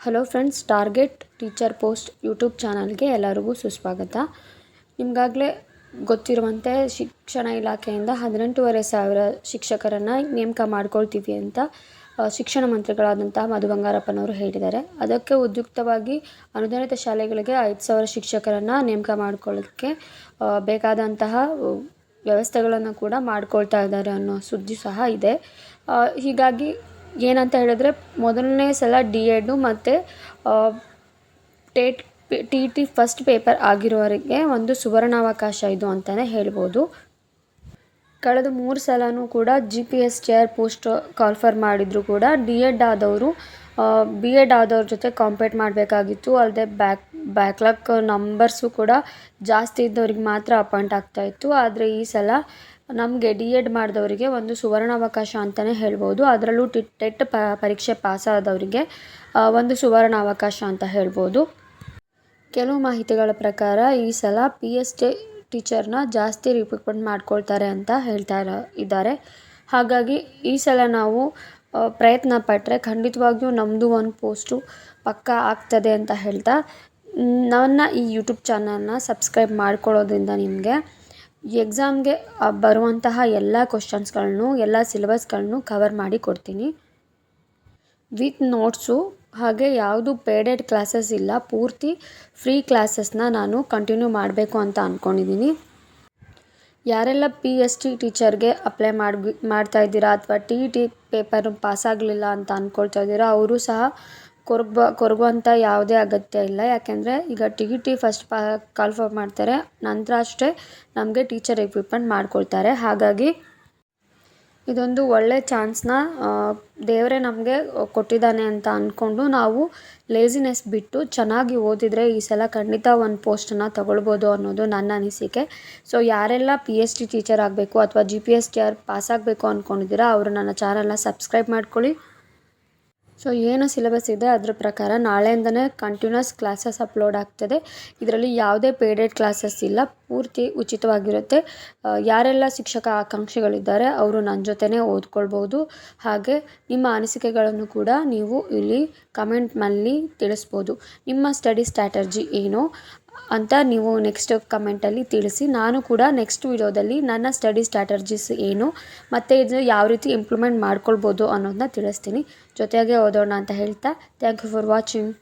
Hello friends target teacher post YouTube ಚಾನಲ್ಗೆ ಎಲ್ಲರಿಗೂ ಸುಸ್ವಾಗತ. ನಿಮಗಾಗಲೇ ಗೊತ್ತಿರುವಂತೆ ಶಿಕ್ಷಣ ಇಲಾಖೆಯಿಂದ ಹದಿನೆಂಟೂವರೆ ಸಾವಿರ ಶಿಕ್ಷಕರನ್ನು ನೇಮಕ ಮಾಡ್ಕೊಳ್ತೀವಿ ಅಂತ ಶಿಕ್ಷಣ ಮಂತ್ರಿಗಳಾದಂತಹ ಮಧು ಬಂಗಾರಪ್ಪನವರು ಹೇಳಿದ್ದಾರೆ. ಅದಕ್ಕೆ ಉದ್ಯುಕ್ತವಾಗಿ ಅನುದಾನಿತ ಶಾಲೆಗಳಿಗೆ ಐದು ಸಾವಿರ ಶಿಕ್ಷಕರನ್ನು ನೇಮಕ ಮಾಡ್ಕೊಳ್ಳೋಕ್ಕೆ ಬೇಕಾದಂತಹ ವ್ಯವಸ್ಥೆಗಳನ್ನು ಕೂಡ ಮಾಡ್ಕೊಳ್ತಾ ಇದ್ದಾರೆ ಅನ್ನೋ ಸುದ್ದಿ ಸಹ ಇದೆ. ಹೀಗಾಗಿ ಏನಂತ ಹೇಳಿದ್ರೆ ಮೊದಲನೇ ಸಲ ಡಿ ಎಡ್ಡು ಮತ್ತು TET T T first paper ಆಗಿರೋರಿಗೆ ಒಂದು ಸುವರ್ಣಾವಕಾಶ ಇದು ಅಂತಲೇ ಹೇಳ್ಬೋದು. ಕಳೆದ ಮೂರು ಸಲನೂ ಕೂಡ G P S chair post call for ಮಾಡಿದ್ರು ಕೂಡ ಡಿ ಎಡ್ ಆದವರು ಬಿ ಎಡ್ ಆದವ್ರ ಜೊತೆ ಕಾಂಪೇಟ್ ಮಾಡಬೇಕಾಗಿತ್ತು. ಅಲ್ಲದೆ ಬ್ಯಾಕ್ ಬ್ಯಾಕ್ಲಾಗ್ ನಂಬರ್ಸು ಕೂಡ ಜಾಸ್ತಿ ಇದ್ದವ್ರಿಗೆ ಮಾತ್ರ ಅಪಾಯಿಂಟ್ ಆಗ್ತಾಯಿತ್ತು ಆದರೆ ಈ ಸಲ ನಮಗೆ ಡಿ ಎಡ್ ಮಾಡಿದವರಿಗೆ ಒಂದು ಸುವರ್ಣಾವಕಾಶ ಅಂತಲೇ ಹೇಳ್ಬೋದು. ಅದರಲ್ಲೂ ಟಿ, ಟೆಟ್ ಪ, ಪರೀಕ್ಷೆ ಪಾಸಾದವರಿಗೆ ಒಂದು ಸುವರ್ಣಾವಕಾಶ ಅಂತ ಹೇಳ್ಬೋದು. ಕೆಲವು ಮಾಹಿತಿಗಳ ಪ್ರಕಾರ ಈ ಸಲ ಪಿ ಎಸ್ ಟಿ ಟೀಚರ್ನ ಜಾಸ್ತಿ ರಿಕ್ರೂಟ್ಮೆಂಟ್ ಮಾಡ್ಕೊಳ್ತಾರೆ ಅಂತ ಹೇಳ್ತಾ ಇದ್ದಾರೆ. ಹಾಗಾಗಿ ಈ ಸಲ ನಾವು ಪ್ರಯತ್ನ ಪಟ್ಟರೆ ಖಂಡಿತವಾಗಿಯೂ ನಮ್ಮದು ಒಂದು ಪೋಸ್ಟು ಪಕ್ಕ ಆಗ್ತದೆ ಅಂತ ಹೇಳ್ತಾ ನನ್ನ ಈ ಯೂಟ್ಯೂಬ್ ಚಾನಲ್ನ ಸಬ್ಸ್ಕ್ರೈಬ್ ಮಾಡ್ಕೊಳ್ಳೋದ್ರಿಂದ ನಿಮಗೆ ಎಕ್ಸಾಮ್ಗೆ ಬರುವಂತಹ ಎಲ್ಲ ಕ್ವಶನ್ಸ್ಗಳನ್ನು ಎಲ್ಲ ಸಿಲೆಬಸ್ಗಳನ್ನು ಕವರ್ ಮಾಡಿ ಕೊಡ್ತೀನಿ. ವಿತ್ ನೋಟ್ಸು ಹಾಗೆ ಯಾವುದು ಪೇಡೆಡ್ ಕ್ಲಾಸಸ್ ಇಲ್ಲ, ಪೂರ್ತಿ ಫ್ರೀ ಕ್ಲಾಸಸ್ನ ನಾನು ಕಂಟಿನ್ಯೂ ಮಾಡಬೇಕು ಅಂತ ಅಂದ್ಕೊಂಡಿದ್ದೀನಿ ಯಾರೆಲ್ಲ ಪಿ ಎಸ್ ಟಿ ಟೀಚರ್ಗೆ ಅಪ್ಲೈ ಮಾಡಿ ಮಾಡ್ತಾ ಇದ್ದೀರಾ ಅಥವಾ ಟಿ ಟಿ ಪೇಪರ್ ಪಾಸಾಗಲಿಲ್ಲ ಅಂತ ಅಂದ್ಕೊಳ್ತಾ ಇದ್ದೀರಾ, ಅವರು ಸಹ ಕೊರಗ್ಬ ಕೊರಗುವಂಥ ಯಾವುದೇ ಅಗತ್ಯ ಇಲ್ಲ. ಯಾಕೆಂದರೆ ಈಗ ಟಿ ಟಿ ಫಸ್ಟ್ ಪಾ ಕಾಲ್ಫರ್ ಮಾಡ್ತಾರೆ. ನಂತರ ಅಷ್ಟೇ ನಮಗೆ ಟೀಚರ್ ಎಕ್ವಿಪ್ಮೆಂಟ್ ಮಾಡ್ಕೊಳ್ತಾರೆ. ಹಾಗಾಗಿ ಇದೊಂದು ಒಳ್ಳೆ ಚಾನ್ಸ್ನ ದೇವರೇ ನಮಗೆ ಕೊಟ್ಟಿದ್ದಾನೆ ಅಂತ ಅಂದ್ಕೊಂಡು ನಾವು ಲೇಸಿನೆಸ್ ಬಿಟ್ಟು ಚೆನ್ನಾಗಿ ಓದಿದರೆ ಈ ಸಲ ಖಂಡಿತ ಒಂದು ಪೋಸ್ಟನ್ನು ತಗೊಳ್ಬೋದು ಅನ್ನೋದು ನನ್ನ ಅನಿಸಿಕೆ. ಸೊ ಯಾರೆಲ್ಲ ಪಿ ಎಚ್ ಡಿ ಟೀಚರ್ ಆಗಬೇಕು ಅಥವಾ G P S T R pass ಆಗಬೇಕು ಅಂದ್ಕೊಂಡಿದ್ದೀರಾ ಅವರು ನನ್ನ ಚಾನಲ್ನ ಸಬ್ಸ್ಕ್ರೈಬ್ ಮಾಡ್ಕೊಳ್ಳಿ. ಸೊ ಏನು ಸಿಲೆಬಸ್ ಇದೆ ಅದರ ಪ್ರಕಾರ ನಾಳೆಯಿಂದನೇ ಕಂಟಿನ್ಯೂಸ್ ಕ್ಲಾಸಸ್ ಅಪ್ಲೋಡ್ ಆಗ್ತದೆ. ಇದರಲ್ಲಿ ಯಾವುದೇ ಪೇಡೆಡ್ ಕ್ಲಾಸಸ್ ಇಲ್ಲ. ಪೂರ್ತಿ ಉಚಿತವಾಗಿರುತ್ತೆ. ಯಾರೆಲ್ಲ ಶಿಕ್ಷಕ ಆಕಾಂಕ್ಷಿಗಳಿದ್ದಾರೆ ಅವರು ನನ್ನ ಜೊತೆನೇ ಓದ್ಕೊಳ್ಬೋದು. ಹಾಗೆ ನಿಮ್ಮ ಅನಿಸಿಕೆಗಳನ್ನು ಕೂಡ ನೀವು ಇಲ್ಲಿ ಕಮೆಂಟ್ನಲ್ಲಿ ತಿಳಿಸ್ಬೋದು. ನಿಮ್ಮ ಸ್ಟಡಿ ಸ್ಟ್ರಾಟರ್ಜಿ ಏನು? ಅಂತ ನೀವು ನೆಕ್ಸ್ಟ್ ಕಮೆಂಟಲ್ಲಿ ತಿಳಿಸಿ. ನಾನು ಕೂಡ ನೆಕ್ಸ್ಟ್ ವಿಡಿಯೋದಲ್ಲಿ ನನ್ನ ಸ್ಟಡಿ ಸ್ಟ್ರಾಟರ್ಜೀಸ್ ಏನು, ಮತ್ತು ಇದನ್ನು ಯಾವ ರೀತಿ ಇಂಪ್ಲಿಮೆಂಟ್ ಮಾಡ್ಕೊಳ್ಬೋದು ಅನ್ನೋದನ್ನ ತಿಳಿಸ್ತೀನಿ. ಜೊತೆಗೆ ಓದೋಣ ಅಂತ ಹೇಳ್ತಾ ಥ್ಯಾಂಕ್ ಯು ಫಾರ್ ವಾಚಿಂಗ್